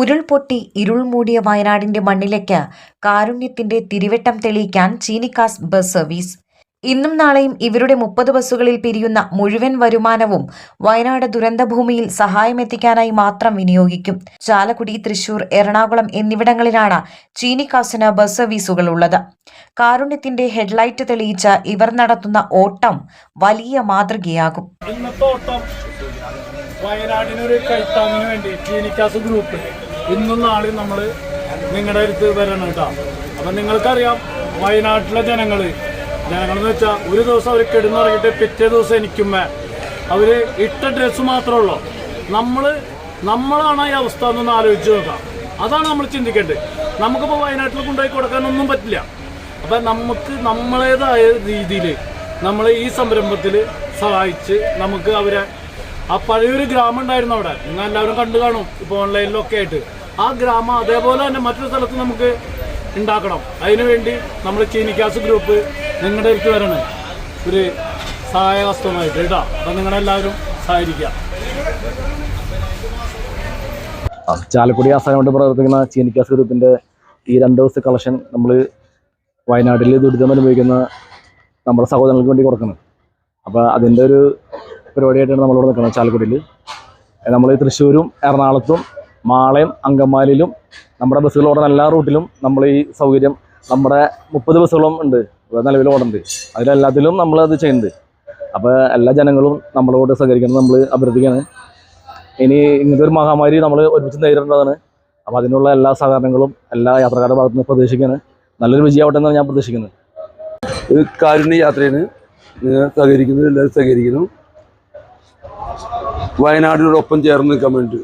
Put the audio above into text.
ഉരുൾപൊട്ടി ഇരുൾ മൂടിയ വയനാടിന്റെ മണ്ണിലേക്ക് കാരുണ്യത്തിന്റെ തിരിവട്ടം തെളിയിക്കാൻ ചീനിക്കാസ് ബസ് സർവീസ്. ഇന്നും നാളെയും ഇവരുടെ മുപ്പത് ബസ്സുകളിൽ പിരിയുന്ന മുഴുവൻ വരുമാനവും വയനാട് ദുരന്തഭൂമിയിൽ സഹായമെത്തിക്കാനായി മാത്രം വിനിയോഗിക്കും. ചാലക്കുടി തൃശൂർ എറണാകുളം എന്നിവിടങ്ങളിലാണ് ചീനിക്കാസിന് ബസ് സർവീസുകൾ ഉള്ളത്. കാരുണ്യത്തിന്റെ ഹെഡ്ലൈറ്റ് തെളിയിച്ച ഇവർ നടത്തുന്ന ഓട്ടം വലിയ മാതൃകയാകും. വയനാടിനൊരു കൈത്താങ്ങിന് വേണ്ടി ചീനിക്കാസ് ഗ്രൂപ്പ് ഇന്നും നാളെയും നമ്മൾ നിങ്ങളുടെ അടുത്ത് വരണം കേട്ടോ. അപ്പം നിങ്ങൾക്കറിയാം വയനാട്ടിലെ ജനങ്ങൾ ജനങ്ങളെന്ന് വെച്ചാൽ ഒരു ദിവസം അവർ കിടന്നുറങ്ങിയിട്ട് പിറ്റേ ദിവസം എനിക്കുമ്മ അവർ ഇട്ട ഡ്രസ്സ് മാത്രമേ ഉള്ളൂ. നമ്മൾ നമ്മളാണ് ഈ അവസ്ഥ എന്നൊന്ന് ആലോചിച്ച് നോക്കാം. അതാണ് നമ്മൾ ചിന്തിക്കേണ്ടത്. നമുക്കിപ്പോൾ വയനാട്ടിൽ കൊണ്ടുപോയി കൊടുക്കാനൊന്നും പറ്റില്ല. അപ്പം നമുക്ക് നമ്മളേതായ രീതിയിൽ നമ്മൾ ഈ സംരംഭത്തിൽ സഹായിച്ച് നമുക്ക് അവരെ ആ പഴയൊരു ഗ്രാമം ഉണ്ടായിരുന്നു അവിടെ. നിങ്ങൾ എല്ലാവരും കണ്ടു കാണും. ഇപ്പോൾ ഓൺലൈനിലൊക്കെ ആയിട്ട്. ആ ഗ്രാമം അതേപോലെ തന്നെ മറ്റൊരു സ്ഥലത്ത് നമുക്ക് ഉണ്ടാക്കണം. അതിനുവേണ്ടി നമ്മൾ ചീനിക്കാസ് ഗ്രൂപ്പ് നിങ്ങളുടെ അടുത്ത് വരണേ. ഒരു സഹായ വസ്തുവായിട്ട് കേട്ടോ? അപ്പം നിങ്ങളെല്ലാവരും സഹായിക്കുക ചാലക്കുടി ആസ്ഥാനം കൊണ്ട് പ്രവർത്തിക്കുന്ന ചീനിക്കാസ് ഗ്രൂപ്പിന്റെ ഈ രണ്ട് ദിവസത്തെ കളക്ഷൻ നമ്മൾ വയനാട്ടിൽ ദുരിതം അനുഭവിക്കുന്ന നമ്മുടെ സഹോദരങ്ങൾക്ക് വേണ്ടി കൊടുക്കണം. അപ്പോൾ അതിന്റെ ഒരു പരിപാടിയായിട്ടാണ് നമ്മളിവിടെ നിൽക്കുന്നത് ചാലക്കുടിയിൽ. നമ്മൾ തൃശ്ശൂരും എറണാകുളത്തും മാളയും അങ്കമാലിയിലും നമ്മുടെ ബസ്സുകൾ ഓടുന്ന എല്ലാ റൂട്ടിലും നമ്മൾ ഈ സൗകര്യം നമ്മുടെ മുപ്പത് ബസ്സുകളും ഉണ്ട്. നിലവിൽ ഓടുന്നുണ്ട്. അതിലെല്ലാത്തിലും അത് ചെയ്യുന്നുണ്ട്. അപ്പോൾ എല്ലാ ജനങ്ങളും നമ്മളോട് സഹകരിക്കണം നമ്മൾ അഭ്യർത്ഥിക്കുകയാണ്. ഇനി ഇങ്ങനത്തെ ഒരു മഹാമാരി നമ്മൾ ഒരുമിച്ച് നേരിടേണ്ടതാണ്. അപ്പോൾ അതിനുള്ള എല്ലാ സഹകരണങ്ങളും എല്ലാ യാത്രക്കാരുടെ ഭാഗത്തു നിന്ന് പ്രതീക്ഷിക്കുകയാണ്. നല്ലൊരു വിജയമാവട്ടെ എന്നാണ് ഞാൻ പ്രതീക്ഷിക്കുന്നത്. ഇത് കാരുണ്യ യാത്രയാണ്. എല്ലാവരും സഹകരിക്കുന്നു. വയനാടിനോടൊപ്പം ചേർന്ന് നിൽക്കാൻ വേണ്ടി